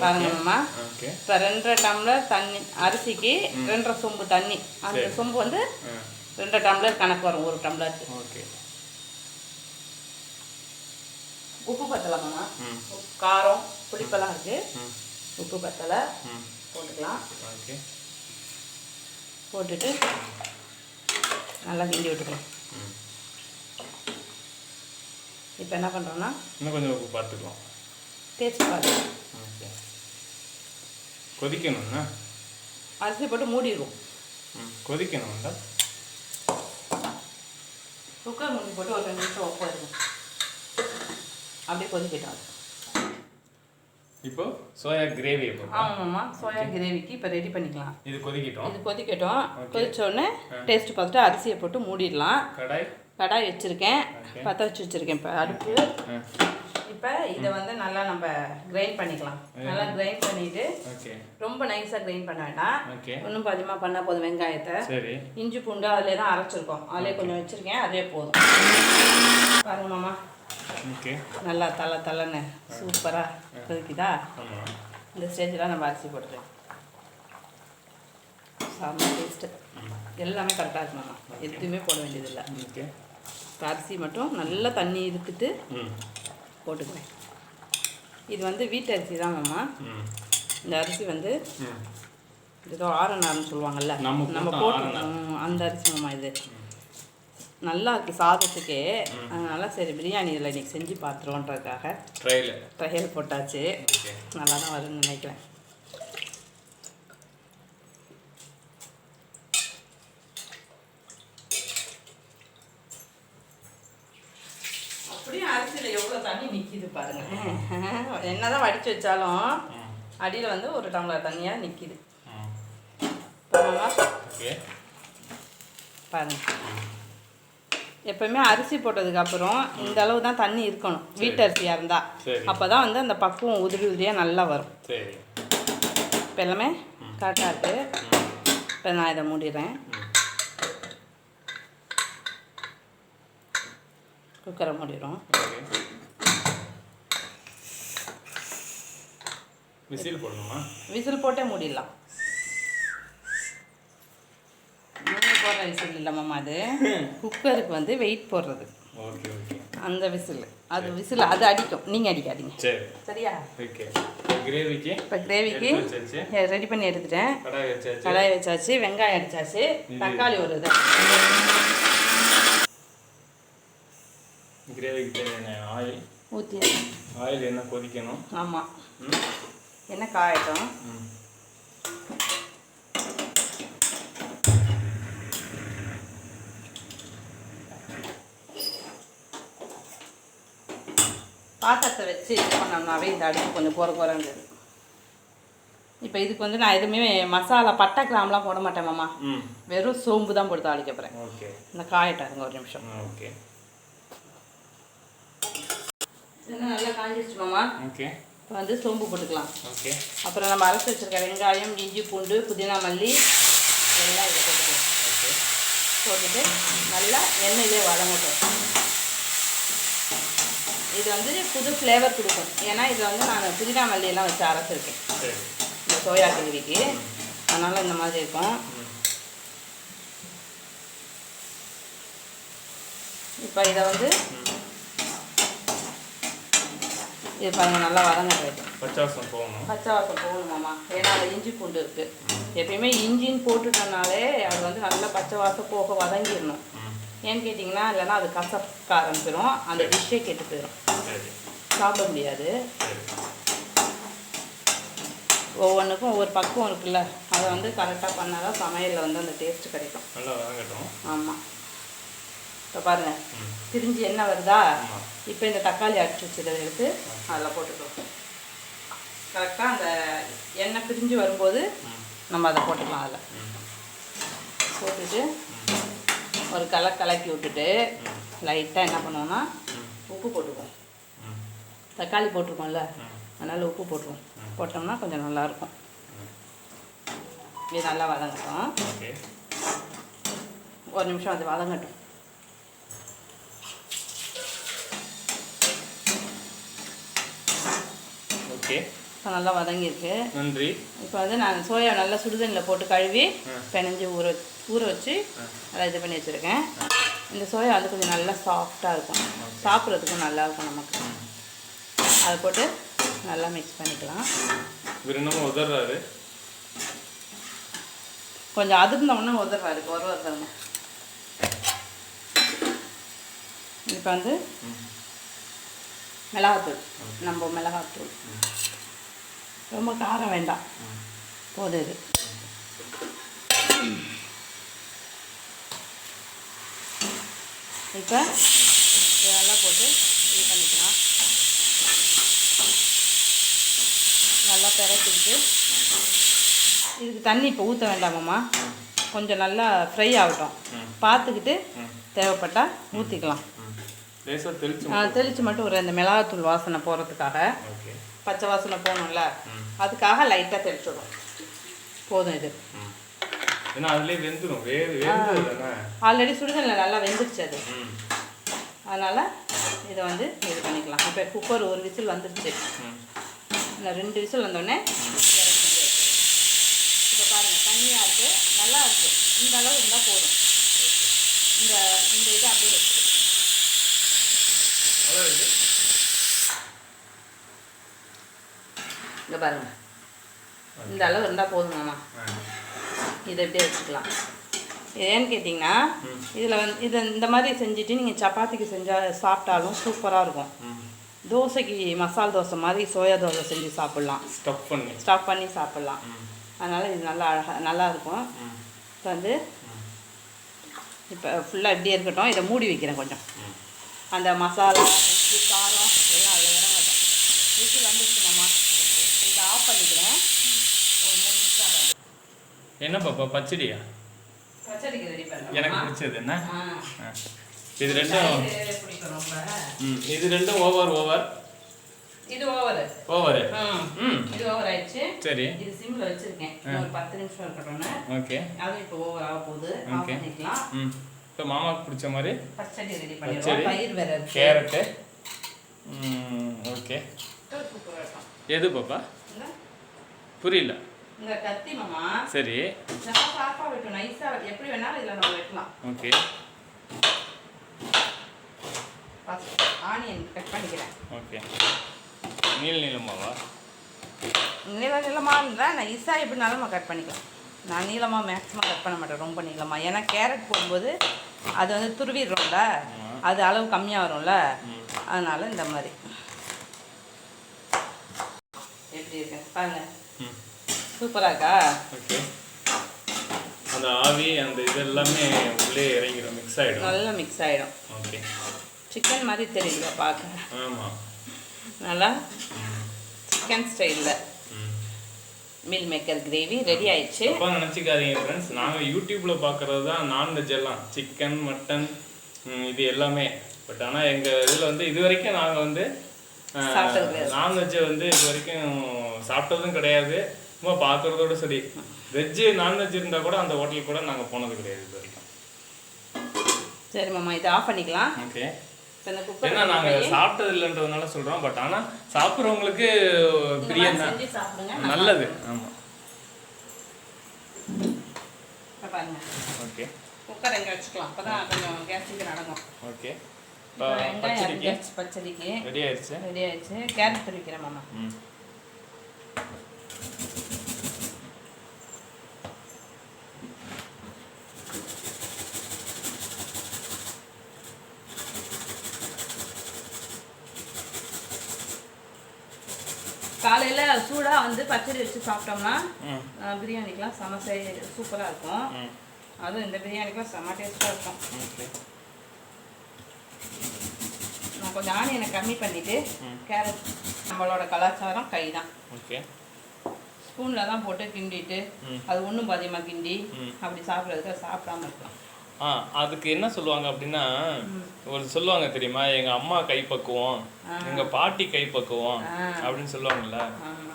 பாருங்கம்மா இப்போ ரெண்டரை டம்ளர் தண்ணி அரிசிக்கு ரெண்டரை சொம்பு தண்ணி. அந்த. சொம்பு வந்து ரெண்டரை டம்ளர் கணக்கு வரும் ஒரு டம்ளருக்கு. ஓகே. உப்பு பத்தலாமாம்மா ம். உப்பு, காரம் புளிப்பெல்லாம் இருக்குது ம். உப்பு பத்தலை. போட்டுக்கலாம். போட்டுட்டு நல்லா கிண்டி விட்டுக்கலாம் இப்போ என்ன பண்ணுறோன்னா இன்னும் கொஞ்சம் உப்பு பார்த்துக்கலாம். டேஸ்ட் பார்த்து ஓகே. கொதிக்கணும்னா? அரிசி போட்டு மூடிடுவோம் ம் கொதிக்கணும்டா. குக்கர் மூடி போட்டு ஒரு ரெண்டு நிமிஷம் உப்பு இருக்கும் அப்படியே கொதிக்கட்டும். இப்போ சோயா கிரேவி ஆமாம்மா சோயா கிரேவிக்கு இப்போ ரெடி பண்ணிக்கலாம். இது கொதிக்கட்டும். இது கொதிக்கட்டும். Okay. கொதிச்ச உடனே டேஸ்ட் பார்த்துட்டு அரிசியை போட்டு மூடிடலாம். கடாய். கடாய் வச்சுருக்கேன். பற்ற வச்சு வச்சுருக்கேன் இப்போ அடுப்பு. இப்போ இதை வந்து நல்லா நம்ம கிரைண்ட் பண்ணிக்கலாம். நல்லா கிரைண்ட் பண்ணிவிட்டு ஓகே. ரொம்ப நைஸாக கிரைண்ட் பண்ண வேண்டாம். இன்னும் அதிகமாக பண்ணால் போதும் வெங்காயத்தை. இஞ்சி பூண்டு அதிலே தான் அரைச்சிருக்கோம். அதிலே கொஞ்சம் வச்சுருக்கேன். அதே போதும். பாருங்க மாமா. நல்லா தலை தலைன்னு சூப்பராக கொதிக்குதா? ஆமாம் இந்த ஸ்டேஜில் நம்ம அரிசி போட்டுக்கலாம். செம்ம டேஸ்ட்டு எல்லாமே கரெக்டாக இருக்கு மாமா. எதுவுமே போட வேண்டியதில்லை. அரிசி மட்டும் நல்லா தண்ணி ம். போட்டுக்குவேன். இது வந்து வீட்டு அரிசி தான் மாமா. இந்த அரிசி வந்து ஏதோ ஆரநார்னு சொல்லுவாங்கல்ல. நம்ம போட்ட அந்த அரிசி மாமா இது. நல்லா இருக்கு சாதத்துக்கே. அதனால சரி பிரியாணி இதில் இன்னைக்கு செஞ்சு பார்த்துருவோன்றதுக்காக. ட்ரையில். ட்ரையல் போட்டாச்சு. நல்லா தான் வரும்னு நினைக்கிறேன் அப்படியே அரிசியில் எவ்வளோ தண்ணி நிற்கிது பாருங்க. என்னதான் வடித்து வச்சாலும் அடியில் வந்து ஒரு டம்ளர் தண்ணியாக நிற்கிது பாருங்க. எப்பவுமே அரிசி போட்டதுக்கு அப்புறம் இந்த அளவு தான் தண்ணி இருக்கணும். வீட்டு அரிசியாக இருந்தால் அப்போ தான் வந்து அந்த பக்குவம் உதிரி உதிரியாக நல்லா வரும். இப்போ எல்லாமே கரெக்டாக இருக்குது இப்போ நான் இதை மூடிடுறேன். குக்கரை மூடிடுறோம். விசில் போடணுமா? விசில் போட்டே மூடிடலாம். மூணு போடுற விசில் இல்லைம்மா அது. குக்கருக்கு வந்து வெயிட் போடுறது. Okay okay. அந்த விசில். அது விசில் அது அடிக்கும். நீங்கள் அடிக்காதீங்க. சரி. சரியா? ஓகே. கிரேவிக்கு இப்போ கிரேவிக்கு ரெடி பண்ணி எடுத்துட்டேன். கடாய் வச்சாச்சு. கடாய் வச்சாச்சு வெங்காயம் அடிச்சாச்சு. தக்காளி ஒரு இது. கிரேவிக்கு தேவையான ஆயில் ஊற்றி ஆயில் என்ன? கொதிக்கணும். ஆமாம் என்ன காயட்டும். பாத்திரத்தை வச்சு இது பண்ணோம்னாவே இந்த அடுப்பு கொஞ்சம் குறை குறைந்தது இப்போ இதுக்கு வந்து நான் எதுவுமே மசாலா பட்டை கிராம்லாம் போட மாட்டேன் மாமா. வெறும் சோம்பு தான் போட்டு தாளிக்க போகிறேன் ஓகே. இந்த காயட்டாருங்க ஒரு நிமிஷம். ஓகே. நல்லா காஞ்சிருச்சு மாமா. ஓகே. வந்து சோம்பு போட்டுக்கலாம். ஓகே. அப்புறம் நம்ம அரைச்சி வச்சிருக்க வெங்காயம் இஞ்சி பூண்டு புதினா மல்லி எல்லாம் இதை போட்டுக்கலாம். ஓகே. போட்டுட்டு நல்லா எண்ணெயிலே வதங்கட்டும். இது வந்து புது ஃப்ளேவர் கொடுக்கும். ஏன்னா இதில் வந்து நான் புதினா மல்லி எல்லாம் வச்சு அரைச்சிருக்கேன். சரி. இந்த சோயா கிரேவிக்கு. அதனால் இந்த மாதிரி இருக்கும். இப்போ இதை வந்து ம் இது பாருங்க நல்லா வதங்கட்டும் பச்சை வாசம் போகணும் பச்சை வாசம் போகணுமாம்மா ஏன்னா அதில் இஞ்சி பூண்டு இருக்குது எப்பயுமே இஞ்சின்னு போட்டுட்டோம்னாலே அது வந்து நல்லா பச்சை வாசம் போக வதங்கிடணும். ஏன்னு கேட்டிங்கன்னா இல்லைன்னா அது கசக்க ஆரம்பிச்சிடும் அந்த டிஷ்ஷே கெட்டு போயிடும் சாப்பிட முடியாது. ஒவ்வொன்றுக்கும் ஒவ்வொரு பக்குவம் இருக்குல்ல. அதை வந்து கரெக்டாக பண்ணால் தான் சமையலில் வந்து அந்த டேஸ்ட் கிடைக்கும். நல்லா வதங்கட்டும். ஆமாம் இப்போ பாருங்கள் ம். பிரிஞ்சு என்ன வருதா? இப்போ இந்த தக்காளி அடிச்சு வச்சதை எடுத்து அதில் போட்டுக்கலாம் கரெக்டாக அந்த எண்ணெய் பிரிஞ்சு வரும்போது நம்ம அதை போட்டுக்கலாம் அதில். போட்டுட்டு ஒரு கலை கலக்கி விட்டுட்டு லைட்டாக என்ன பண்ணுவோம்னா உப்பு போட்டுக்குவோம் தக்காளி போட்டிருக்கோம்ல. அதனால் உப்பு போட்டுருவோம். போட்டோம்னா கொஞ்சம் நல்லாயிருக்கும் இது நல்லா வதங்கட்டும். ஒரு நிமிஷம் அது வதங்கட்டும். ஓகே. இப்போ நல்லா வதங்கியிருக்கு. நன்றி. இப்போ வந்து நான் சோயா நல்லா சுடுதண்ணில் போட்டு கழுவி. பிணைஞ்சு ஊற ஊற வச்சு அதை இது பண்ணி வச்சுருக்கேன். இந்த சோயா வந்து கொஞ்சம் நல்லா சாஃப்டாக இருக்கும். சாப்பிட்றதுக்கும் நல்லா இருக்கும் நமக்கு. அதை போட்டு நல்லா மிக்ஸ் பண்ணிக்கலாம். என்னமோ உதறாரு கொஞ்சம் அதிர்ந்தோம்னா உதறாரு ஒரு உதறங்க இப்போ வந்து மிளகாத்தூள். நம்ம மிளகாத்தூள். ரொம்ப காரம் வேண்டாம். போதும் இது. இப்போ இதெல்லாம் போட்டு இது பண்ணிக்கலாம். நல்லா பெரட்டிட்டு. இதுக்கு தண்ணி இப்போ ஊற்ற வேண்டாமாம்மா கொஞ்சம் நல்லா ஃப்ரை ஆகட்டும். பார்த்துக்கிட்டு. தேவைப்பட்டால் ஊற்றிக்கலாம் தெளித்து மட்டும் ஒரு இந்த மிளகாத்தூள் வாசனை போகிறதுக்காக ஓகே. பச்சை வாசனை போகணும்ல. அதுக்காக லைட்டாக தெளிச்சுடும் போதும் இது. ஏன்னா அதுலேயே வெந்துடும் ஆல்ரெடி சுடுதண்ணில் நல்லா வெந்துருச்சு அது. அதனால் இதை வந்து இது பண்ணிக்கலாம். இப்போ குக்கர் ஒரு விசில் வந்துருச்சு. ம். இந்த ரெண்டு விசில் வந்தோடனே இப்போ பாருங்கள் தண்ணியாக இருக்குது நல்லா இருக்குது இந்த அளவு இருந்தால் போதும். இந்த இந்த இது அப்படியே வச்சு நல்லா இருக்கு இங்கே பாருங்க. இந்த அளவு இருந்தால் போதுமாம்மா. இதை எப்படியே வச்சுக்கலாம். ஏன்னு கேட்டிங்கன்னா. இதில் வந்து இதை இந்த மாதிரி செஞ்சுட்டு நீங்கள் சப்பாத்திக்கு செஞ்சால் சாப்பிட்டாலும் சூப்பராக இருக்கும். தோசைக்கு மசால் தோசை மாதிரி சோயா தோசை செஞ்சு சாப்பிட்லாம். ஸ்டப் பண்ணி. ஸ்டாப் பண்ணி சாப்பிட்லாம். அதனால் இது நல்லா அழகாக நல்லா இருக்கும். ம். இப்போ வந்து இப்போ ஃபுல்லாக இப்படியே இருக்கட்டும். இதை மூடி வைக்கிறேன் கொஞ்சம். அந்த மசாலா உப்பு காரம் எல்லாம் அதில் இறங்கட்டும் விசில் வந்துருச்சு மாமா. இதை ஆஃப் பண்ணிக்கிறேன். ஒரு மூணு நிமிஷம் ஆகும். என்ன பாப்பா பச்சடியா? பச்சடிக்கு ரெடி எனக்கு பிடிச்சது என்ன. இது ரெண்டும் இது ரெண்டும் ஓவர் ஓவர்? இது ஓவர். ஓவர்? ம். இது ஓவர் ஆயிடுச்சு. சரி. இது சிம்ல வச்சிருக்கேன். ஒரு பத்து நிமிஷம் இருக்கட்டும்னு. ஓகே. அதுவும் இப்போ ஓவர் ஆக போகுது. ஆஃப். பண்ணிக்கலாம். ம். இப்போ மாமாவுக்கு பிடிச்ச மாதிரி பச்சடி ரெடி. பண்ணிடுவோம். பயிர் வேற கேரட்டு. ம் ஓகே. எது பாப்பா? புரியல. இந்த கத்தி மாமா சரி. நல்லா ஷார்ப்பாக வெட்டும் நைஸாக எப்படி வேணாலும் இதில் நம்ம வெட்டலாம். ஓகே. ஆனியன் கட் பண்ணிக்கிறேன். ஓகே. நீல நீளமாவா நீள இருந்தால் நைஸாக எப்படினாலும் நம்ம கட் பண்ணிக்கலாம். நான் நீளமாக மேக்ஸிமம் கட் பண்ண மாட்டேன் ரொம்ப நீளமாக ஏன்னா கேரட் போடும்போது அது வந்து துருவிடுறோம்ல. அது அளவு கம்மியாக வரும்ல அதனால இந்த மாதிரி. எப்படி இருக்கு பாருங்க. ம். சூப்பராக இருக்கா? ஓகே. அந்த ஆவி அந்த இது எல்லாமே உள்ளே இறங்கிடும் மிக்ஸ் ஆகிடும் நல்லா மிக்ஸ் ஆகிடும் ஓகே. சிக்கன் மாதிரி தெரியல பார்க்க. ஆமாம் நல்லா? சிக்கன் ஸ்டைலில் மீல் மேக்கர் கிரேவி ரெடி ஆயிடுச்சு. தப்பா நினச்சிக்காதீங்க ஃப்ரெண்ட்ஸ் நாங்கள் யூடியூப்பில் பார்க்குறது தான் நான்வெஜ் எல்லாம் சிக்கன் மட்டன் இது எல்லாமே. பட் ஆனால் எங்கள் இதில் வந்து இது வரைக்கும் நாங்கள் வந்து நான்வெஜ்ஜை வந்து இது வரைக்கும் சாப்பிட்டதும் கிடையாது. சும்மா பார்க்குறதோட சரி. வெஜ்ஜு நான்வெஜ் இருந்தால் கூட அந்த ஹோட்டலுக்கு கூட நாங்கள் போனது கிடையாது இது வரைக்கும். சரி மாமா இதை ஆஃப் பண்ணிக்கலாம். ஓகே. இப்போ இந்த குக்கர் ஏன்னா நாங்கள் சாப்பிட்டது இல்லைன்றதுனால சொல்கிறோம் பட் ஆனால் சாப்பிட்றவங்களுக்கு பிரியம் தான். செஞ்சு சாப்பிடுங்க. நல்லது. ஆமாம் ஓகே. குக்கர் எங்கே வச்சுக்கலாம். அப்போ தான் கொஞ்சம் கேஸ் நடக்கும். ஓகே. பச்சடிக்கு? ரெடி ஆயிடுச்சு? ரெடி ஆயிடுச்சு. கேரட் துரிக்கிறேன் மாமா. காலையில் சூடாக வந்து பச்சடி வச்சு சாப்பிட்டோம்னா ம். அஹ், பிரியாணிக்கெலாம் செம சூப்பராக இருக்கும். அதுவும் இந்த பிரியாணிக்கெலாம் செம டேஸ்ட்டாக இருக்கும். கொஞ்சம் ஆனியனை கம்மி பண்ணிவிட்டு. கேரட் நம்மளோட கலாச்சாரம் கை தான் ஓகே ஸ்பூனில் தான் போட்டு கிண்டிட்டு. அது ஒன்றும் பாதியமாக கிண்டி. அப்படி சாப்பிட்றதுக்கு சாப்பிடாம இருக்கலாம் ஆ அதுக்கு என்ன சொல்லுவாங்க அப்படின்னா ஒரு சொல்லுவாங்க தெரியுமா எங்க அம்மா கைப்பக்குவம் எங்க பாட்டி கைப்பக்குவம் ஆ. அப்படின்னு சொல்லுவாங்கல்ல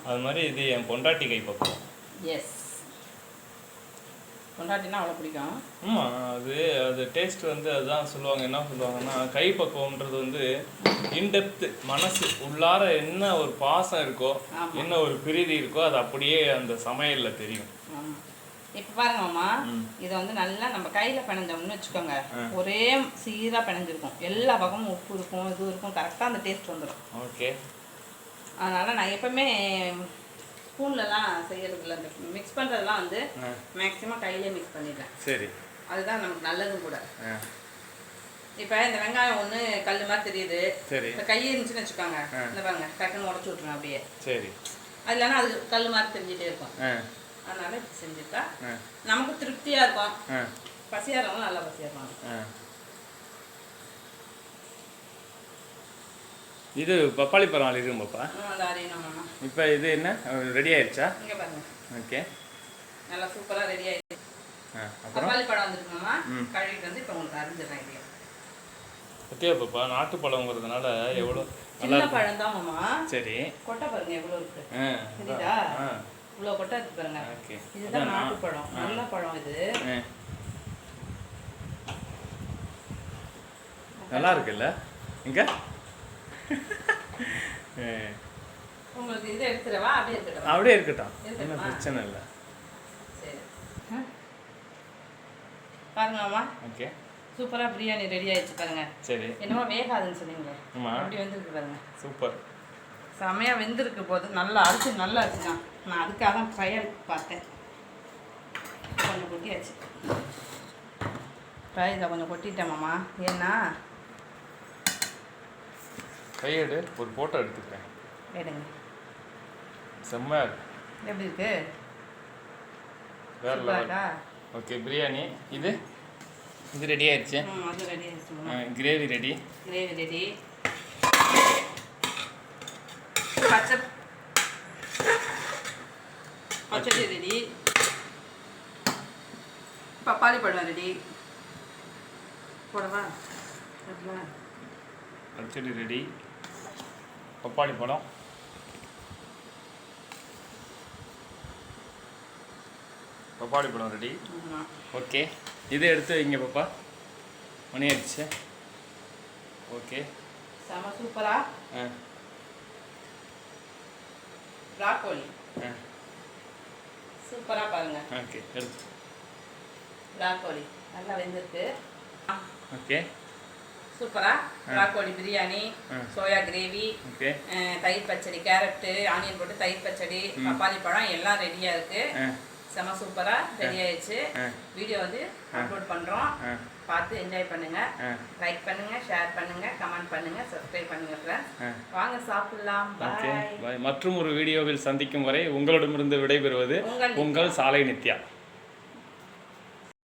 அது மாதிரி இது என் பொண்டாட்டி கைப்பக்குவம் எஸ் பொண்டாட்டினா அவ்வளோ பிடிக்கும். ஆமாம் அது அது டேஸ்ட் வந்து அதுதான் சொல்லுவாங்க. என்ன சொல்லுவாங்கன்னா கை பக்குவம்ன்றது வந்து இன்டெப்த் மனசு உள்ளார என்ன ஒரு பாசம் இருக்கோ. என்ன ஒரு பிரீதி இருக்கோ அது அப்படியே அந்த சமையல்ல தெரியும். இப்போ பாருங்க மாமா இதை வந்து நல்லா நம்ம கையில் பிணைஞ்சோம்னு வச்சுக்கோங்க. ஒரே சீராக பிணைஞ்சிருக்கும். எல்லா பக்கமும் உப்பு இருக்கும் இது இருக்கும் கரெக்டாக அந்த டேஸ்ட் வந்துடும் ஓகே அதனால் நான் எப்பவுமே ஸ்பூன்லலாம் செய்யறது இல்லை இந்த மிக்ஸ் பண்ணுறதுலாம் வந்து மேக்ஸிமம் கையிலே மிக்ஸ் பண்ணிடுறேன். சரி. அதுதான் நமக்கு நல்லதும் கூட. இப்போ இந்த வெங்காயம் ஒன்று கல் மாதிரி தெரியுது. சரி. இப்போ கை இருந்துச்சுன்னு வச்சுக்கோங்க. இந்த பாருங்க டக்குன்னு உடச்சி விட்ருங்க அப்படியே. சரி. அது இல்லைன்னா அது கல் மாதிரி தெரிஞ்சிட்டே இருக்கும். அதனால செஞ்சுட்டா நமக்கு திருப்தியாக இருக்கும். இருக்கவங்க நல்லா பசியாக இருப்பாங்க இது பப்பாளி பழம் அழிக்கும் பாப்பா. இப்போ இது என்ன? ரெடி ஆயிடுச்சா? ஓகே. நல்லா சூப்பராக ரெடி ஆயிடுச்சு. தக்காளி பழம் வந்துருக்குமாமா கழுவிட்டு வந்து இப்போ உங்களுக்கு அரிஞ்சிடுறேன் பத்தியா பாப்பா நாட்டு பழங்கிறதுனால எவ்வளோ நல்லா சின்ன பழம் தான் மாமா. சரி. கொட்டை பாருங்க எவ்வளோ இருக்கு. ஆ இவ்வளோ கொட்டை இருக்கு பாருங்க. ஓகே. இதுதான் நாட்டு பழம். நல்ல பழம் இது. நல்லா இருக்குல்ல? இங்க. உங்களுக்கு இதை எடுத்துடவா? அப்படியே இருக்கட்டும் அப்படியே இருக்கட்டும்? ஒன்றும் பிரச்சனை இல்லை. சரி. ஆ. பாருங்க மாமா. ஓகே. சூப்பராக பிரியாணி ரெடி ஆயிடுச்சு பாருங்க. சரி. என்னமோ வேகாதுன்னு சொன்னீங்களே. ஆமா. அப்படி வந்திருக்கு பாருங்க. சூப்பர். செமையாக வெந்திருக்கு போது. நல்லா அரிசி நல்லா அரிசி தான். நான் அதுக்காக தான் ட்ரையல் பார்த்தேன். கொஞ்சம் கொட்டியாச்சு. இப்போ இதை கொஞ்சம் கொட்டிட்டேன் மாமா. ஏன்னா கையெடு ஒரு ஃபோட்டோ எடுத்துக்கிறேன். எடுங்க. செம்மையா இருக்கு எப்படி இருக்கு? வேற லெவல் ஓகே பிரியாணி. இது? இது ரெடி ஆயிடுச்சு அது ரெடி ஆயிடுச்சு கிரேவி ரெடி கிரேவி ரெடி பச்சை பச்சடி ரெடி பப்பாளி பழம் ரெடி போடவா? போடவா? பச்சடி ரெடி பப்பாளி பழம். பப்பாளி பழம் ரெடி. ஓகே இது எடுத்து வைங்க பாப்பா. மணி ஆயிடுச்சு ஓகே செம சூப்பரா? ஆ. ப்ராக்கோலி ஆ. சூப்பரா பாருங்க. ஓகே எடுத்து. ப்ராக்கோலி நல்லா வெந்திருக்கு. ஓகே சூப்பரா? ப்ராக்கோலி பிரியாணி. சோயா கிரேவி தயிர் பச்சடி கேரட்டு ஆனியன் போட்டு தயிர் பச்சடி பப்பாளி பழம் எல்லாம் ரெடியா இருக்கு. செம சூப்பரா ரெடி ஆயிடுச்சு. வீடியோ வந்து அப்லோட் பண்றோம். பார்த்து என்ஜாய் பண்ணுங்க. லைக் பண்ணுங்க ஷேர் பண்ணுங்க கமெண்ட் பண்ணுங்க சப்ஸ்கிரைப் பண்ணுங்க வாங்க சாப்பிடலாம். பாய் மற்றும் ஒரு வீடியோவில் சந்திக்கும் வரை உங்களிடமிருந்து விடைபெறுவது உங்கள் சாலை நித்யா.